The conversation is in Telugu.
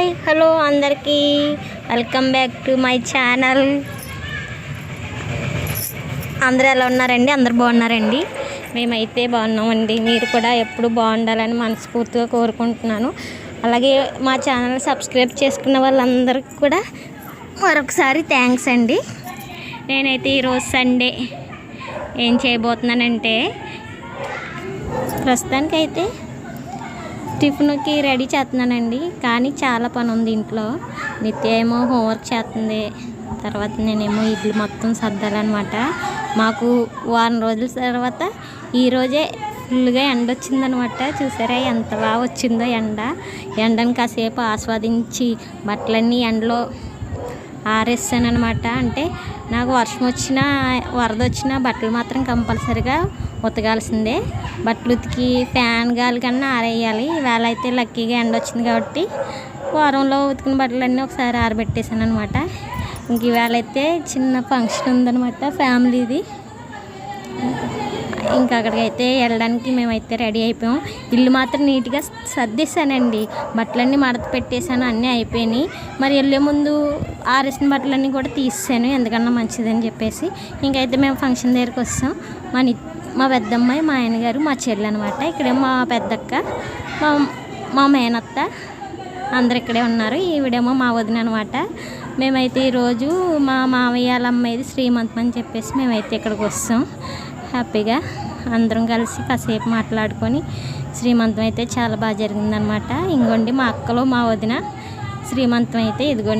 హాయ్ హలో అందరికీ. Welcome back to my channel. అందరూ ఎలా ఉన్నారండి? అందరు బాగున్నారండి? మేమైతే బాగున్నామండి. మీరు కూడా ఎప్పుడు బాగుండాలని మనస్ఫూర్తిగా కోరుకుంటున్నాను. అలాగే మా ఛానల్ సబ్స్క్రైబ్ చేసుకున్న వాళ్ళందరికీ కూడా మరొకసారి థ్యాంక్స్ అండి. నేనైతే ఈరోజు సండే. ఏం చేయబోతున్నానంటే ప్రస్తుతానికైతే టిఫిన్కి రెడీ చేస్తున్నానండి. కానీ చాలా పని ఉంది ఇంట్లో. నిత్య ఏమో హోంవర్క్ చేస్తుంది. తర్వాత నేనేమో ఇడ్లు మొత్తం సర్దాలన్నమాట. మాకు వారం రోజుల తర్వాత ఈరోజే ఫుల్గా ఎండ వచ్చిందనమాట చూసారా ఎంత బాగా వచ్చిందో ఎండ. ఎండని కాసేపు ఆస్వాదించి బట్టలన్నీ ఎండలో ఆరేస్తాను అనమాట అంటే నాకు వర్షం వచ్చినా వరద వచ్చినా బట్టలు మాత్రం కంపల్సరిగా ఉతకాల్సిందే. బట్టలు ఉతికి ఫ్యాన్ గాలి కన్నా ఆరేయాలి. ఇవాళ అయితే లక్కీగా ఎండ వచ్చింది కాబట్టి వారంలో ఉతికిన బట్టలన్నీ ఒకసారి ఆరబెట్టేసాను అనమాట ఇంక ఈవేళ అయితే చిన్న ఫంక్షన్ ఉందనమాట ఫ్యామిలీది. ఇంకా అక్కడికైతే వెళ్ళడానికి మేమైతే రెడీ అయిపోయాం. ఇల్లు మాత్రం నీట్గా సర్దేశానండి. బట్టలన్నీ మడత పెట్టేశాను అన్నీ అయిపోయినాయి. మరి వెళ్ళే ముందు ఆరేసిన బట్టలన్నీ కూడా తీసాను ఎందుకన్నా మంచిదని చెప్పేసి. ఇంకైతే మేము ఫంక్షన్ దగ్గరికి వస్తాం. మా ని మా పెద్దమ్మాయి మా ఆయన గారు మా చెల్లి అనమాట ఇక్కడే మా పెద్దక్క మా మా మేనత్త అందరు ఇక్కడే ఉన్నారు. ఈవిడేమో మా వదిన అనమాట మేమైతే ఈరోజు మా మావయ్య వాళ్ళ అమ్మాయిది శ్రీమంతం అని చెప్పేసి మేమైతే ఇక్కడికి వస్తాం. హ్యాపీగా అందరం కలిసి కాసేపు మాట్లాడుకొని శ్రీమంతం అయితే చాలా బాగా జరిగిందనమాట ఇంకోండి మా అక్కలు మా వదిన శ్రీమంతం అయితే ఇదిగోండి.